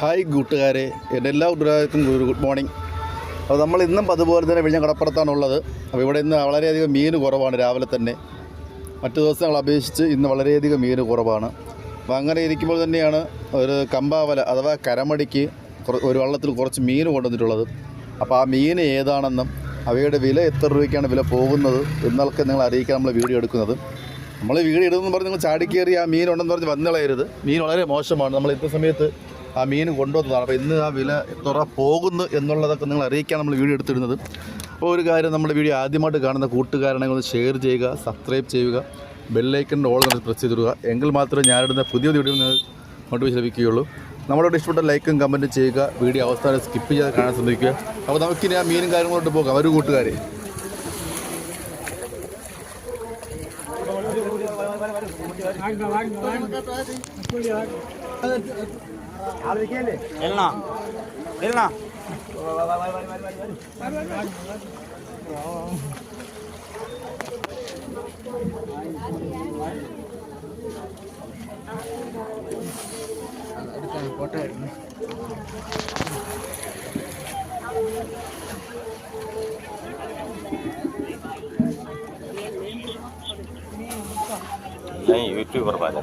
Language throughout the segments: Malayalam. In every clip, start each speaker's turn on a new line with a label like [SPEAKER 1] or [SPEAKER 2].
[SPEAKER 1] ഹായ് കൂട്ടുകാരെ എന്റെ എല്ലാ ഒരു ഗുഡ് മോർണിംഗ്. അപ്പോൾ നമ്മൾ ഇന്നും അതുപോലെ തന്നെ വിഴിഞ്ഞ കടപ്പുറത്താണുള്ളത്. അപ്പോൾ ഇവിടെ ഇന്ന് വളരെയധികം മീൻ കുറവാണ് രാവിലെ തന്നെ. മറ്റു ദിവസങ്ങൾ അപേക്ഷിച്ച് ഇന്ന് വളരെയധികം മീൻ കുറവാണ്. അപ്പോൾ അങ്ങനെ ഇരിക്കുമ്പോൾ തന്നെയാണ് ഒരു കമ്പാവല അഥവാ കരമടിക്ക് ഒരു വള്ളത്തിൽ കുറച്ച് മീൻ കൊണ്ടുവന്നിട്ടുള്ളത്. അപ്പോൾ ആ മീൻ ഏതാണെന്നും അവയുടെ വില എത്ര രൂപയ്ക്കാണ് വില പോകുന്നത് എന്നൊക്കെ നിങ്ങൾ അറിയിക്കാൻ നമ്മൾ വീഡിയോ എടുക്കുന്നത്. നമ്മൾ വീഡിയോ ഇടുമെന്ന് പറഞ്ഞ് നിങ്ങൾ ചാടിക്കേറി ആ മീൻ ഉണ്ടെന്ന് പറഞ്ഞ് വന്നിളയരുത്. മീൻ വളരെ മോശമാണ്. നമ്മൾ ഇത്ര സമയത്ത് ആ മീൻ കൊണ്ടുവന്നതാണ്. അപ്പോൾ ഇന്ന് ആ വില എത്ര പോകുന്നു എന്നുള്ളതൊക്കെ നിങ്ങൾ അറിയിക്കാൻ നമ്മൾ വീഡിയോ എടുത്തിരുന്നത് അപ്പോൾ ഒരു കാര്യം നമ്മുടെ വീഡിയോ ആദ്യമായിട്ട് കാണുന്ന കൂട്ടുകാരനെ ഒന്ന് ഷെയർ ചെയ്യുക സബ്സ്ക്രൈബ് ചെയ്യുക ബെല്ലൈക്കന്റെ ഓൾ നമ്മൾ പ്രസ് ചെയ്തിടുക. എങ്കിൽ മാത്രമേ ഞാനിടുന്ന പുതിയ വീഡിയോ നോട്ടിഫിക്കേഷൻ ലഭിക്കുകയുള്ളൂ. നമ്മളോട് ഇഷ്ടപ്പെട്ട ലൈക്കും കമന്റും ചെയ്യുക. വീഡിയോ അവസാനം സ്കിപ്പ് ചെയ്ത് കാണാൻ ശ്രമിക്കുക. അപ്പോൾ നമുക്കിനി ആ മീനും കാര്യങ്ങളോട്ട് പോകാം. ഒരു കൂട്ടുകാരെ.
[SPEAKER 2] వెళ్ళనా వెళ్ళనా ഫോട്ടോ
[SPEAKER 3] ഞാൻ യൂട്യൂബർ പറഞ്ഞു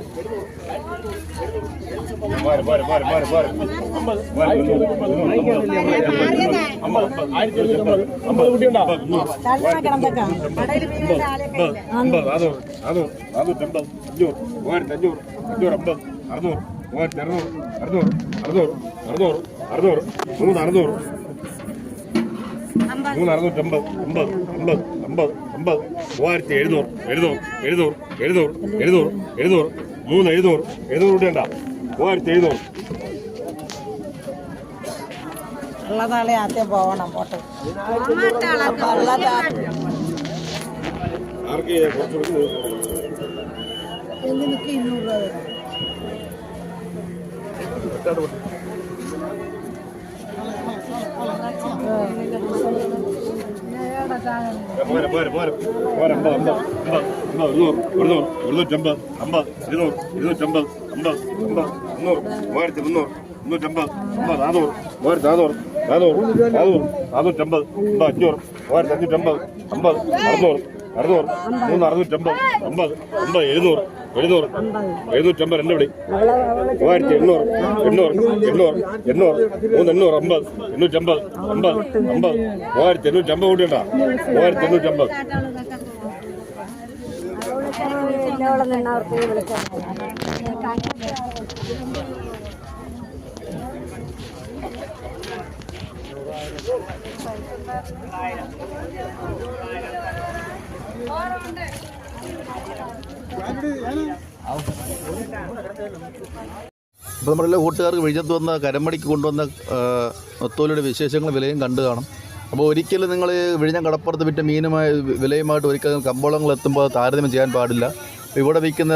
[SPEAKER 4] അമ്പത് നാനൂറ് നാനൂറ് നാനൂറ്റമ്പത് അഞ്ഞൂറ് മൂവായിരത്തി അഞ്ഞൂറ് അഞ്ഞൂറ് അമ്പത് അറുന്നൂറ് മൂവായിരത്തി അറുന്നൂറ് അറുന്നൂറ് അറുന്നൂറ് അറുന്നൂറ് അറുന്നൂറ് മൂന്ന് അറുന്നൂറ് മൂന്ന് അറുന്നൂറ്റമ്പത് അമ്പത് അമ്പത് അമ്പത് അമ്പത് മൂവായിരത്തി എഴുന്നൂറ് എഴുന്നൂറ് എഴുന്നൂറ് എഴുന്നൂറ് എഴുന്നൂറ് മൂന്ന് എഴുന്നൂറ് എഴുന്നൂറ് ഉണ്ടാ മൂവായിരത്തി എഴുന്നൂറ്
[SPEAKER 5] ഉള്ളതാളെ ആദ്യം പോകണം പോട്ടെ. എന്തിനൊക്കെ ഇരുന്നൂറ് രൂപ വരും
[SPEAKER 4] പോരെ പോരെ പോരെ പോരെ അമ്പത് അമ്പത് അമ്പത് അമ്പത് ഇരുന്നൂറ് ഇരുന്നൂറ് ഇരുന്നൂറ്റമ്പത് അമ്പത് ഇരുന്നൂറ് ഇരുന്നൂറ്റമ്പത് അമ്പത് അമ്പത് മുന്നൂറ് മൂവായിരത്തി മുന്നൂറ് മുന്നൂറ്റമ്പത് അമ്പത് നാനൂറ് മൂവായിരത്തി നാനൂറ് നാനൂറ് നാനൂറ് നാനൂറ്റമ്പത് അറുന്നൂറ് അറുന്നൂറ്റമ്പത് അമ്പത് അമ്പത് എഴുന്നൂറ് എഴുന്നൂറ്. എഴുന്നൂറ്റമ്പത് രണ്ട് വിളി മൂവായിരത്തി എണ്ണൂറ്. എണ്ണൂറ്. എണ്ണൂറ്. എണ്ണൂറ്. മൂന്ന് എണ്ണൂറ് അമ്പത്. എണ്ണൂറ്റമ്പത്. അമ്പത്. അമ്പത്. മൂവായിരത്തി എണ്ണൂറ്റമ്പത് കൂടി ഉണ്ടാ മൂവായിരത്തി എണ്ണൂറ്റമ്പത്.
[SPEAKER 1] അപ്പോൾ നമ്മളെല്ലാ കൂട്ടുകാർക്ക് വിഴിഞ്ഞത്ത് വന്ന കരമടിക്ക് കൊണ്ടുവന്ന ഒത്തോലിയുടെ വിശേഷങ്ങളും വിലയും കണ്ടു കാണും. അപ്പോൾ ഒരിക്കലും നിങ്ങൾ വിഴിഞ്ഞം കടപ്പുറത്ത് വിറ്റ മീനുമായി വിലയുമായിട്ട് ഒരിക്കലും കമ്പോളങ്ങൾ എത്തുമ്പോൾ താരതമ്യം ചെയ്യാൻ പാടില്ല. ഇവിടെ വിൽക്കുന്ന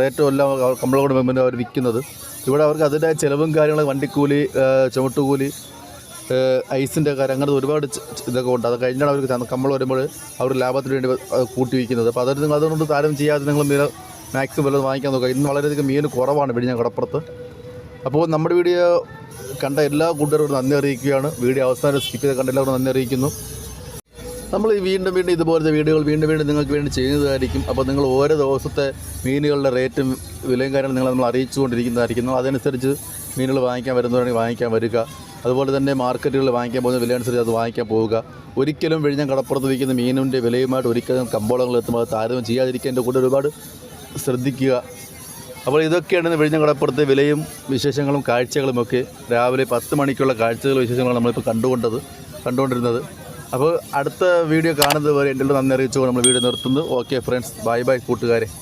[SPEAKER 1] റേറ്റും എല്ലാം കമ്പോളങ്ങളുടെ മുമ്പിൽ അവർ വിൽക്കുന്നത്. ഇവിടെ അവർക്ക് അതിന്റെ ചിലവും കാര്യങ്ങളും വണ്ടിക്കൂലി ചുമട്ടുകൂലി ഐസിന്റെ കാര്യം അങ്ങനത്തെ ഒരുപാട് ഇതൊക്കെ ഉണ്ട്. അത് കഴിഞ്ഞാണ് അവർക്ക് കമ്പളം വരുമ്പോൾ അവർ ലാഭത്തിന് വേണ്ടി കൂട്ടി വയ്ക്കുന്നത്. അപ്പോൾ അതൊരു നിങ്ങൾ അതുകൊണ്ട് താരം ചെയ്യാതെ നിങ്ങൾ മീൻ മാക്സിമം വല്ലതും വാങ്ങിക്കാൻ നോക്കുക. ഇന്ന് വളരെയധികം മീൻ കുറവാണ് വിഴിഞ്ഞം കടപ്പുറത്ത്. അപ്പോൾ നമ്മുടെ വീഡിയോ കണ്ട എല്ലാ കൂട്ടുകാരോടും നന്ദി അറിയിക്കുകയാണ്. വീഡിയോ അവസാനം സ്കിപ്പ് ചെയ്ത് കണ്ട എല്ലാവരും നന്ദി അറിയിക്കുന്നു. നമ്മൾ ഈ വീണ്ടും വീണ്ടും ഇതുപോലത്തെ വീഡിയോകൾ വീണ്ടും വീണ്ടും നിങ്ങൾക്ക് വേണ്ടി ചെയ്യുന്നതായിരിക്കും. അപ്പോൾ നിങ്ങൾ ഓരോ ദിവസത്തെ മീനുകളുടെ റേറ്റും വിലയും കാര്യങ്ങളും നിങ്ങൾ നമ്മൾ അറിയിച്ചുകൊണ്ടിരിക്കുന്നതായിരിക്കുന്നു. അതനുസരിച്ച് മീനുകൾ വാങ്ങിക്കാൻ വരുന്നവരാണെങ്കിൽ വാങ്ങിക്കാൻ വരിക. അതുപോലെ തന്നെ മാർക്കറ്റുകളിൽ വാങ്ങിക്കാൻ പോകുന്ന വില അനുസരിച്ച് അത് വാങ്ങിക്കാൻ പോവുക. ഒരിക്കലും വിഴിഞ്ഞം കടപ്പുറത്ത് വയ്ക്കുന്ന മീനിന്റെ വിലയുമായിട്ട് ഒരിക്കലും കമ്പോളങ്ങൾ എത്തുമ്പോൾ അത് താരതമ്യം ചെയ്യാതിരിക്കാൻ എന്റെ കൂടെ ഒരുപാട് ശ്രദ്ധിക്കുക. അപ്പോൾ ഇതൊക്കെയാണ് വിഴിഞ്ഞം കടപ്പുറത്തെ വിലയും വിശേഷങ്ങളും കാഴ്ചകളുമൊക്കെ രാവിലെ പത്ത് മണിക്കുള്ള കാഴ്ചകളും വിശേഷങ്ങളും നമ്മളിപ്പോൾ കണ്ടുകൊണ്ടത് കണ്ടുകൊണ്ടിരുന്നത്. അപ്പോൾ അടുത്ത വീഡിയോ കാണുന്നത് വരെ എന്റെ നന്ദി അറിയിച്ചുകൊണ്ട് നമ്മൾ വീഡിയോ നിർത്തുന്നു. ഓക്കെ ഫ്രണ്ട്സ് ബൈ ബൈ കൂട്ടുകാരെ.